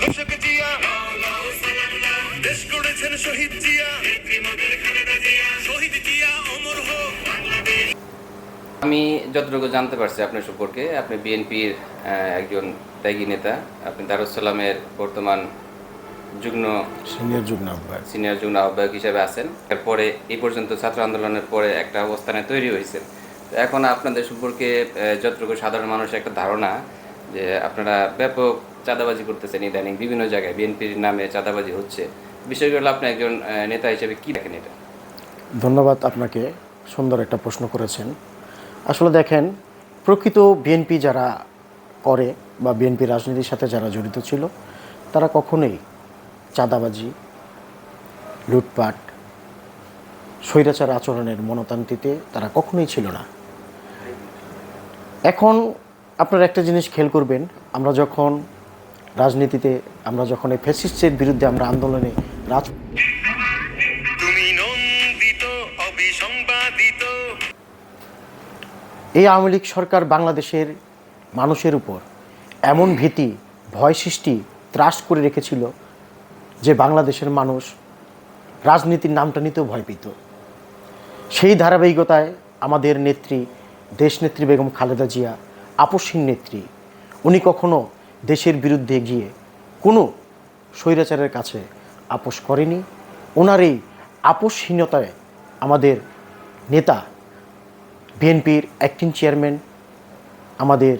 ঘোষক জিয়া দেশ গড়েছেন শহীদ জিয়া শহীদ জিয়া অমর হোক। আমি যতটুকু জানতে পারছি আপনার সম্পর্কে আপনি বিএনপির একজন ত্যাগী নেতা। আপনি দারুসালামের বর্তমান যুগ্ম সিনিয়র যুগ নাম্বার সিনিয়র যুগ্ম আহ্বায়ক হিসেবে আছেন। এরপরে এই পর্যন্ত ছাত্র আন্দোলনের পরে একটা অবস্থানে তৈরি হয়েছে তো এখন আপনাদের সম্পর্কে আহ, যতটুকু সাধারণ মানুষের একটা ধারণা যে আপনারা ব্যাপক চাঁদাবাজি করতেছেন ইদানিং বিভিন্ন জায়গায়, বিএনপির নামে চাঁদাবাজি হচ্ছে। বিষয়গুলো আপনি একজন নেতা হিসেবে কি দেখেন এটা? ধন্যবাদ আপনাকে, সুন্দর একটা প্রশ্ন করেছেন। আসলে দেখেন, প্রকৃত বিএনপি যারা করে বা বিএনপি রাজনীতির সাথে যারা জড়িত ছিল, তারা কখনোই চাঁদাবাজি, লুটপাট, স্বৈরাচার আচরণের মনতান্ত্রিতে তারা কখনোই ছিল না। এখন আপনারা একটা জিনিস খেয়াল করবেন, আমরা যখন রাজনীতিতে আমরা যখন এই ফ্যাসিস্টের বিরুদ্ধে আমরা আন্দোলনে রাজ এই আওয়ামী লীগ সরকার বাংলাদেশের মানুষের উপর এমন ভীতি ভয় সৃষ্টি ত্রাস করে রেখেছিল যে বাংলাদেশের মানুষ রাজনীতির নামটা নিতেও ভয় পেত। সেই ধারাবাহিকতায় আমাদের নেত্রী দেশনেত্রী বেগম খালেদা জিয়া আপসহীন নেত্রী উনি কখনো দেশের বিরুদ্ধে গিয়ে কোনো স্বৈরাচারের কাছে আপোষ করেনি। ওনার এই আপোষহীনতায় আমাদের নেতা, বিএনপির অ্যাক্টিং চেয়ারম্যান আমাদের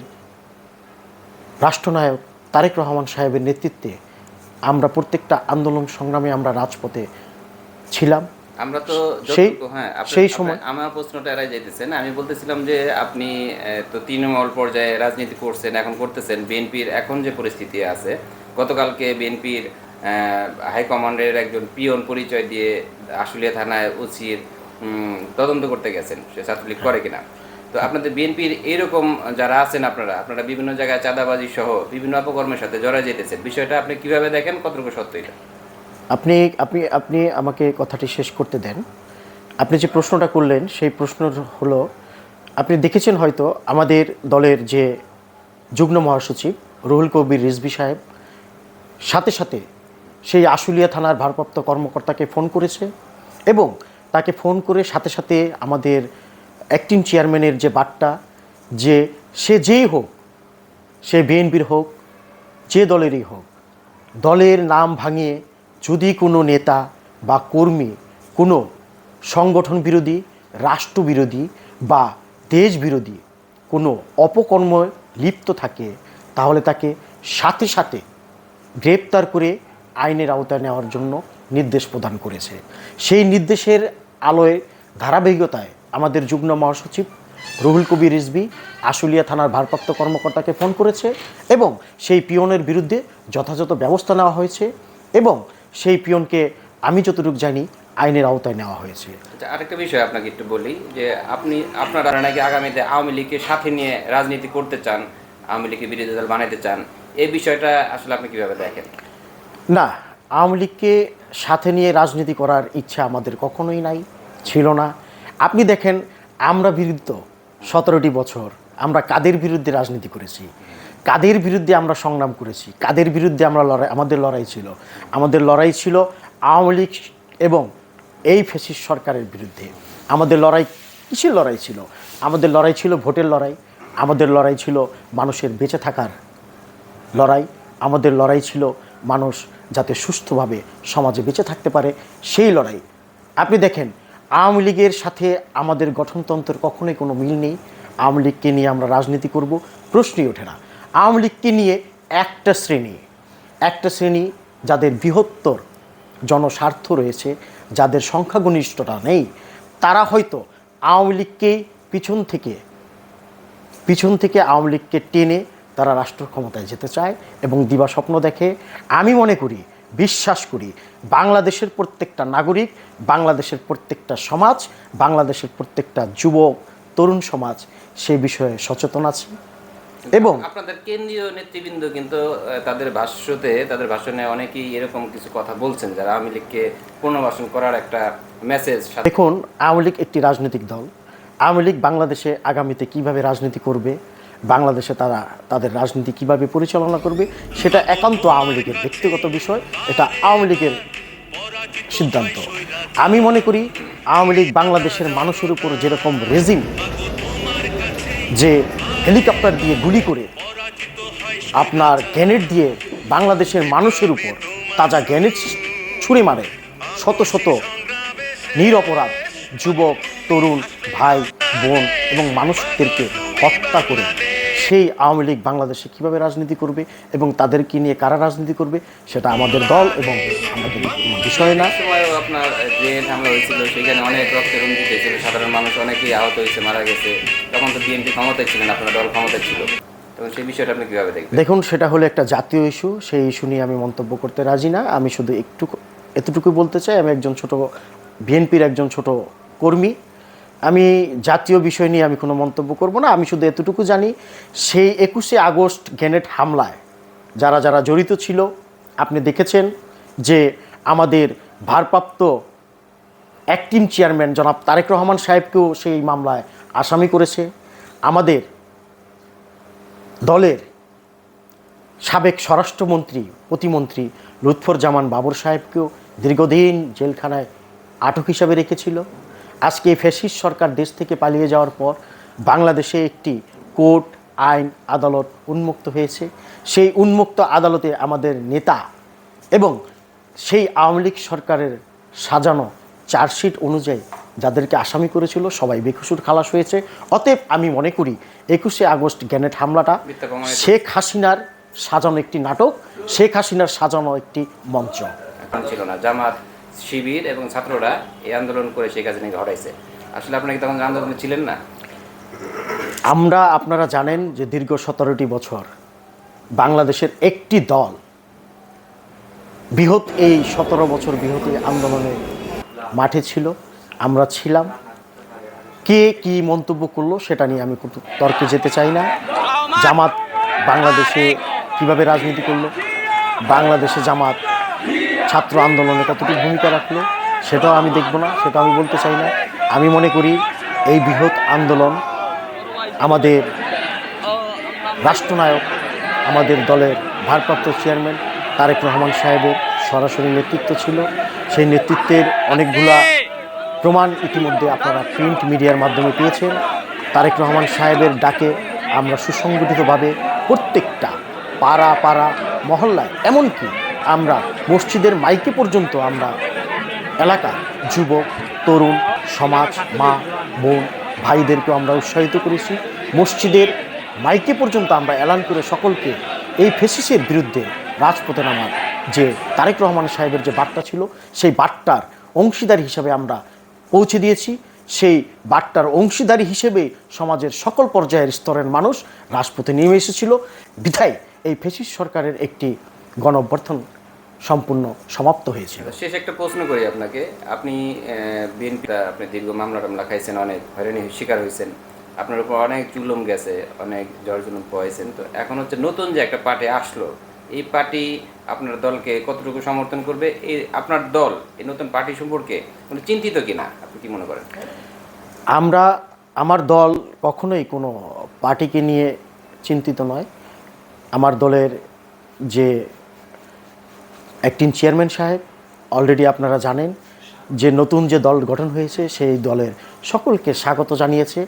রাষ্ট্রনায়ক তারেক রহমান সাহেবের নেতৃত্বে আমরা প্রত্যেকটা আন্দোলন সংগ্রামে আমরা রাজপথে ছিলাম। আমরা তো হ্যাঁ সেই সময়- আমার প্রশ্নটা এড়াই যাইতেছেন। আমি বলতেছিলাম যে আপনি তো তৃণমূল পর্যায়ে রাজনীতি করছেন এখন করতেছেন। বিএনপির এখন যে পরিস্থিতি আছে গতকালকে বিএনপির হাইকমান্ডের একজন পিয়ন পরিচয় দিয়ে আশুলিয়া থানায় উচির তদন্ত করতে গেছেন। সে ছাত্রলীগ করে কিনা? তো আপনাদের বিএনপির এরকম যারা আছেন আপনারা আপনারা বিভিন্ন জায়গায় চাঁদাবাজি সহ বিভিন্ন অপকর্মের সাথে জড়ায় যেতেছেন। বিষয়টা আপনি কীভাবে দেখেন? কতটুকু সত্য এটা? আপনি আপনি আপনি আমাকে কথাটি শেষ করতে দেন। আপনি যে প্রশ্নটা করলেন, সেই প্রশ্ন হলো, আপনি দেখেছেন হয়তো আমাদের দলের যে যুগ্ম মহাসচিব রুহুল কবির রিজভি সাহেব, সাথে সাথে সেই আশুলিয়া থানার ভারপ্রাপ্ত কর্মকর্তাকে ফোন করেছে এবং তাকে ফোন করে সাথে সাথে আমাদের অ্যাক্টিং চেয়ারম্যানের যে বার্তা, যে সে যেই হোক, সে বিএনপির হোক, যে দলেরই হোক, দলের নাম ভাঙিয়ে যদি কোনো নেতা বা কর্মী কোনো সংগঠন বিরোধী রাষ্ট্রবিরোধী বা দেশ বিরোধী কোনো অপকর্ম লিপ্ত থাকে, তাহলে তাকে সাথে সাথে গ্রেপ্তার করে আইনের আওতায় নেওয়ার জন্য নির্দেশ প্রদান করেছে। সেই নির্দেশের আলোয় ধারাবাহিকতায় আমাদের যুগ্ম মহাসচিব রুহুল কবির রিজবি আশুলিয়া থানার ভারপ্রাপ্ত কর্মকর্তাকে ফোন করেছে এবং সেই পিয়নের বিরুদ্ধে যথাযথ ব্যবস্থা নেওয়া হয়েছে এবং সেই পিয়নকে আমি যতটুকু জানি আইনের আওতায় নেওয়া হয়েছে। আচ্ছা আরেকটা বিষয় আপনাকে একটু বলি যে আপনি আপনারা নাকি আগামীতে আওয়ামী লীগের সাথে নিয়ে রাজনীতি করতে চান আওয়ামী লীগকে বিরোধী দল বানাইতে চান এই বিষয়টা আসলে আপনি কীভাবে দেখেন? না আওয়ামী লীগকে সাথে নিয়ে রাজনীতি করার ইচ্ছা আমাদের কখনোই নাই ছিল না। আপনি দেখেন আমরা বিরুদ্ধ সতেরোটি বছর আমরা কাদের বিরুদ্ধে রাজনীতি করেছি? কাদের বিরুদ্ধে আমরা সংগ্রাম করেছি? কাদের বিরুদ্ধে আমরা লড়াই, আমাদের লড়াই ছিল? আমাদের লড়াই ছিল আওয়ামী লীগ এবং এই ফেসিস সরকারের বিরুদ্ধে। আমাদের লড়াই কিসের লড়াই ছিল? আমাদের লড়াই ছিল ভোটের লড়াই। আমাদের লড়াই ছিল মানুষের বেঁচে থাকার লড়াই। আমাদের লড়াই ছিল মানুষ যাতে সুস্থভাবে সমাজে বেঁচে থাকতে পারে। সেই লড়াই। আপনি দেখেন, আওয়ামী লীগের সাথে আমাদের গঠনতন্ত্রের কখনোই কোনো মিল নেই। আওয়ামী লীগকে নিয়ে আমরা রাজনীতি করব, প্রশ্নই ওঠে না। আওয়ামী লীগকে নিয়ে একটা শ্রেণি একটা শ্রেণি যাদের বৃহত্তর জনস্বার্থ রয়েছে, যাদের সংখ্যাগনিষ্ঠতা নেই, তারা হয়তো আওয়ামী লীগকে পিছন থেকে পিছন থেকে আওয়ামী লীগকে টেনে তারা রাষ্ট্র ক্ষমতায় যেতে চায় এবং দিবা স্বপ্ন দেখে। আমি মনে করি, বিশ্বাস করি, বাংলাদেশের প্রত্যেকটা নাগরিক, বাংলাদেশের প্রত্যেকটা সমাজ, বাংলাদেশের প্রত্যেকটা যুবক, তরুণ সমাজ সে বিষয়ে সচেতন আছে। এবং আপনাদের কেন্দ্রীয় নেতৃবৃন্দ কিন্তু তাদের ভাষ্যতে তাদের ভাষণে অনেকেই এরকম কিছু কথা বলছেন যারা আওয়ামী লীগকে পুনর্বাসন করার একটা মেসেজ দেখুন আওয়ামী লীগ একটি রাজনৈতিক দল। আওয়ামী লীগ বাংলাদেশে আগামীতে কীভাবে রাজনীতি করবে বাংলাদেশে তারা তাদের রাজনীতি কীভাবে পরিচালনা করবে সেটা একান্ত আওয়ামী লীগের ব্যক্তিগত বিষয় এটা আওয়ামী লীগের সিদ্ধান্ত। আমি মনে করি আওয়ামী লীগ বাংলাদেশের মানুষের উপর যেরকম রেজিম যে হেলিকপ্টার দিয়ে গুলি করে আপনার গ্যানেট দিয়ে বাংলাদেশের মানুষের উপর তাজা গ্যানেট ছুঁড়ে মারে শত শত নিরপরাধ যুবক, তরুণ, ভাই, বোন এবং মানুষদেরকে হত্যা করে। সেই আওয়ামী লীগ বাংলাদেশে কীভাবে রাজনীতি করবে এবং তাদেরকে নিয়ে কারা রাজনীতি করবে সেটা আমাদের দল এবং আমাদের বিষয় না। আপনার যে হামলা হয়েছিল সেখানে অনেক রক্তের রঞ্জিত হয়েছিল সাধারণ মানুষ অনেকেই আহত হয়েছে মারা গেছে। তখন তো বিএনপি ক্ষমতায় ছিলেন আপনার দল ক্ষমতায় ছিল। সেই বিষয়টা আপনি কীভাবে দেখবেন? দেখুন সেটা হলো একটা জাতীয় ইস্যু সেই ইস্যু নিয়ে আমি মন্তব্য করতে রাজি না। আমি শুধু একটু এতটুকু বলতে চাই আমি একজন ছোট বিএনপির একজন ছোট কর্মী। আমি জাতীয় বিষয় নিয়ে আমি কোনো মন্তব্য করব না, আমি শুধু এতটুকু জানি, সেই একুশে আগস্ট গ্যানেট হামলায় যারা যারা জড়িত ছিল, আপনি দেখেছেন যে আমাদের ভারপ্রাপ্ত অ্যাক্টিং চেয়ারম্যান জনাব তারেক রহমান সাহেবকেও সেই মামলায় আসামি করেছে। আমাদের দলের সাবেক স্বরাষ্ট্রমন্ত্রী, প্রতিমন্ত্রী লুৎফর জামান বাবর সাহেবকেও দীর্ঘদিন জেলখানায় আটক হিসাবে রেখেছিল। আজকে ফ্যাসিস্ট সরকার দেশ থেকে পালিয়ে যাওয়ার পর বাংলাদেশে একটি কোর্ট আইন আদালত উন্মুক্ত হয়েছে। সেই উন্মুক্ত আদালতে আমাদের নেতা এবং সেই আওয়ামী লীগ সরকারের সাজানো চার্জশিট অনুযায়ী যাদেরকে আসামি করেছিল সবাই বেকসুর খালাস হয়েছে। অতএব আমি মনে করি একুশে আগস্ট গ্যানেট হামলাটা শেখ হাসিনার সাজানো একটি নাটক শেখ হাসিনার সাজানো একটি মঞ্চ। ছিল না জামাত শিবির এবং ছাত্ররা এই আন্দোলন করে শেখ হাসিনাকে হটাইছে আসলে আপনাকে তখন আন্দোলনে ছিলেন না? আমরা, আপনারা জানেন যে দীর্ঘ সতেরোটি বছর বাংলাদেশের একটি দল বৃহৎ, এই সতেরো বছর বৃহৎ এই আন্দোলনে মাঠে ছিল, আমরা ছিলাম। কে কি মন্তব্য করল সেটা নিয়ে আমি তর্কে যেতে চাই না। জামাত বাংলাদেশে কীভাবে রাজনীতি করল? বাংলাদেশে জামাত ছাত্র আন্দোলনে কতটুকু ভূমিকা রাখল, সেটাও আমি দেখব না, সেটা আমি বলতে চাই না। আমি মনে করি এই বৃহৎ আন্দোলন আমাদের রাষ্ট্রনায়ক, আমাদের দলের ভারপ্রাপ্ত চেয়ারম্যান তারেক রহমান সাহেবের সরাসরি নেতৃত্ব ছিল। সেই নেতৃত্বের অনেকগুলা প্রমাণ ইতিমধ্যে আপনারা প্রিন্ট মিডিয়ার মাধ্যমে পেয়েছেন। তারেক রহমান সাহেবের ডাকে আমরা সুসংগঠিতভাবে প্রত্যেকটা পাড়া পাড়া মহল্লায়, এমনকি আমরা, মসজিদের মাইকে পর্যন্ত আমরা, এলাকা, যুবক, তরুণ, সমাজ, মা, বোন, ভাইদেরকেও আমরা উৎসাহিত করেছি। মসজিদের মাইকে পর্যন্ত আমরা এলান করে সকলকে এই ফেসিসের বিরুদ্ধে রাজপথে নামার যে তারেক রহমান সাহেবের যে বার্তা ছিল, সেই বার্তার অংশীদার হিসাবে আমরা পৌঁছে দিয়েছি। সেই বার্তার অংশীদারি হিসেবে সমাজের সকল পর্যায়ের স্তরের মানুষ রাজপথে নেমে এসেছিল। বিধায় এই ফেসিস সরকারের একটি গণ অভ্যর্থন সম্পূর্ণ সমাপ্ত হয়েছিল শেষ একটা প্রশ্ন করি আপনাকে। আপনি বিএনপি আপনি দীর্ঘ মামলা টামলা খাইছেন অনেক হয়রানি শিকার হয়েছেন আপনার উপর অনেক জুলুম গেছে অনেক জ্বর জুলুম পয়েছেন তো এখন হচ্ছে নতুন যে একটা পার্টি আসলো এই পার্টি আপনার দলকে কতটুকু সমর্থন করবে? এই আপনার দল এই নতুন পার্টি সম্পর্কে কোনো চিন্তিত কিনা? আপনি কি মনে করেন? আমরা আমার দল কখনোই কোনো পার্টিকে নিয়ে চিন্তিত নয়। আমার দলের যে অ্যাক্টিং চেয়ারম্যান সাহেব অলরেডি আপনারা জানেন যে নতুন যে দল গঠন হয়েছে, সেই দলের সকলকে স্বাগত জানিয়েছে।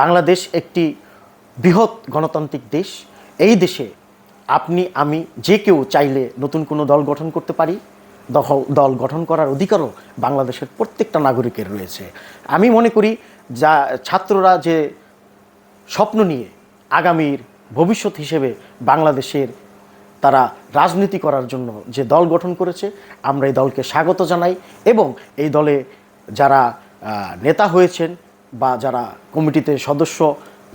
বাংলাদেশ একটি বৃহৎ গণতান্ত্রিক দেশ। এই দেশে আপনি, আমি যে কেউ চাইলে নতুন কোনো দল গঠন করতে পারি। দল গঠন করার অধিকারও বাংলাদেশের প্রত্যেকটা নাগরিকের রয়েছে। আমি মনে করি যা ছাত্ররা যে স্বপ্ন নিয়ে আগামীর ভবিষ্যৎ হিসেবে বাংলাদেশের তারা রাজনীতি করার জন্য যে দল গঠন করেছে আমরা এই দলকে স্বাগত জানাই এবং এই দলে যারা নেতা হয়েছেন বা যারা কমিটিতে সদস্য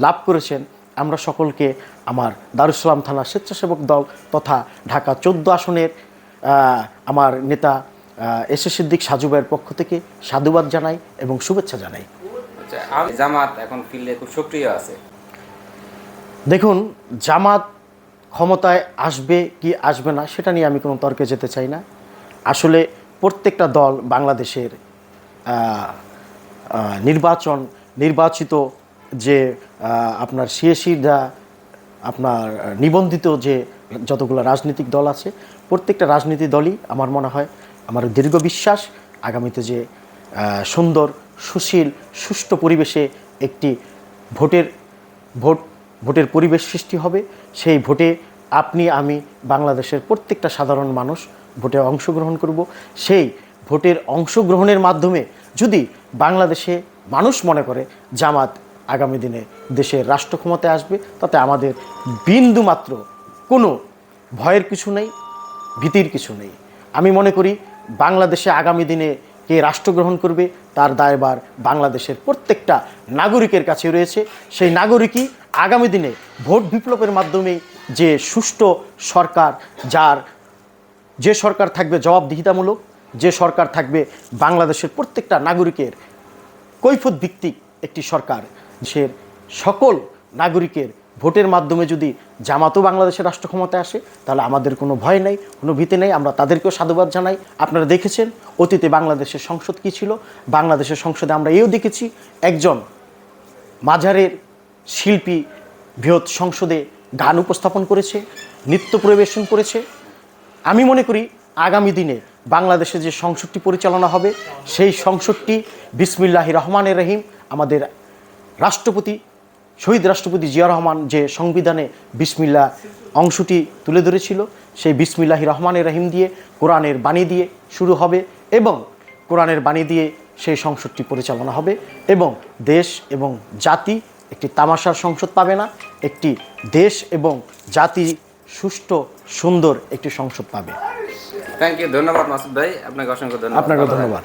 লাভ করেছেন আমরা সকলকে আমার দারুসালাম থানা স্বেচ্ছাসেবক দল তথা ঢাকা চোদ্দ আসনের আমার নেতা এস এস সিদ্দিক সাজুবাইয়ের পক্ষ থেকে সাধুবাদ জানাই এবং শুভেচ্ছা জানাই। আচ্ছা জামাত এখন ফিল্ডে খুব সক্রিয় আছে। দেখুন জামাত ক্ষমতায় আসবে কি আসবে না, সেটা নিয়ে আমি কোনো তর্কে যেতে চাই না। আসলে প্রত্যেকটা দল বাংলাদেশের নির্বাচন, নির্বাচিত যে আপনার সিএসিরা, আপনার নিবন্ধিত যে যতগুলো রাজনৈতিক দল আছে, প্রত্যেকটা রাজনীতি দলই আমার মনে হয় আমার দীর্ঘ বিশ্বাস আগামীতে যে সুন্দর, সুশীল, সুষ্ঠু পরিবেশে একটি ভোটের, ভোট ভোটের পরিবেশ সৃষ্টি হবে। সেই ভোটে আপনি, আমি বাংলাদেশের প্রত্যেকটা সাধারণ মানুষ ভোটে অংশগ্রহণ করব। সেই ভোটের অংশগ্রহণের মাধ্যমে যদি বাংলাদেশে মানুষ মনে করে জামাত আগামী দিনে দেশের রাষ্ট্র ক্ষমতায় আসবে, তাতে আমাদের বিন্দু মাত্র কোনো ভয়ের কিছু নেই, ভীতির কিছু নেই। আমি মনে করি বাংলাদেশে আগামী দিনে কে রাষ্ট্র গ্রহণ করবে, তার দায়ভার বাংলাদেশের প্রত্যেকটা নাগরিকের কাছে রয়েছে। সেই নাগরিকই আগামী দিনে ভোট বিপ্লবের মাধ্যমে যে সুষ্ঠু সরকার, যার যে সরকার থাকবে জবাবদিহিতামূলক, যে সরকার থাকবে বাংলাদেশের প্রত্যেকটা নাগরিকের কৈফত ভিত্তিক একটি সরকার দেশের সকল নাগরিকের ভোটের মাধ্যমে যদি জামাতও বাংলাদেশের রাষ্ট্র ক্ষমতায় আসে, তাহলে আমাদের কোনো ভয় নেই, কোনো ভীতি নেই। আমরা তাদেরকেও সাধুবাদ জানাই। আপনারা দেখেছেন, অতীতে বাংলাদেশের সংসদ কী ছিল? বাংলাদেশের সংসদে আমরা এও দেখেছি, একজন মাঝারের শিল্পী বৃহৎ সংসদে গান উপস্থাপন করেছে, নৃত্য পরিবেশন করেছে। আমি মনে করি, আগামী দিনে বাংলাদেশে যে সংসদটি পরিচালনা হবে, সেই সংসদটি বিসমিল্লাহি রহমানের রহিম, আমাদের রাষ্ট্রপতি শহীদ রাষ্ট্রপতি জিয়া রহমান যে সংবিধানে বিসমিল্লা অংশটি তুলে ধরেছিল সেই বিসমিল্লাহি রহমানের রহিম দিয়ে কোরআনের বাণী দিয়ে শুরু হবে এবং কোরআনের বাণী দিয়ে সেই সংসদটি পরিচালনা হবে এবং দেশ এবং জাতি একটি তামাশার সংসদ পাবে না একটি দেশ এবং জাতি সুষ্ঠু সুন্দর একটি সংসদ পাবে। থ্যাংক ইউ ধন্যবাদ মাসুদ ভাই আপনাকে অসংখ্য ধন্যবাদ। আপনাকে ধন্যবাদ।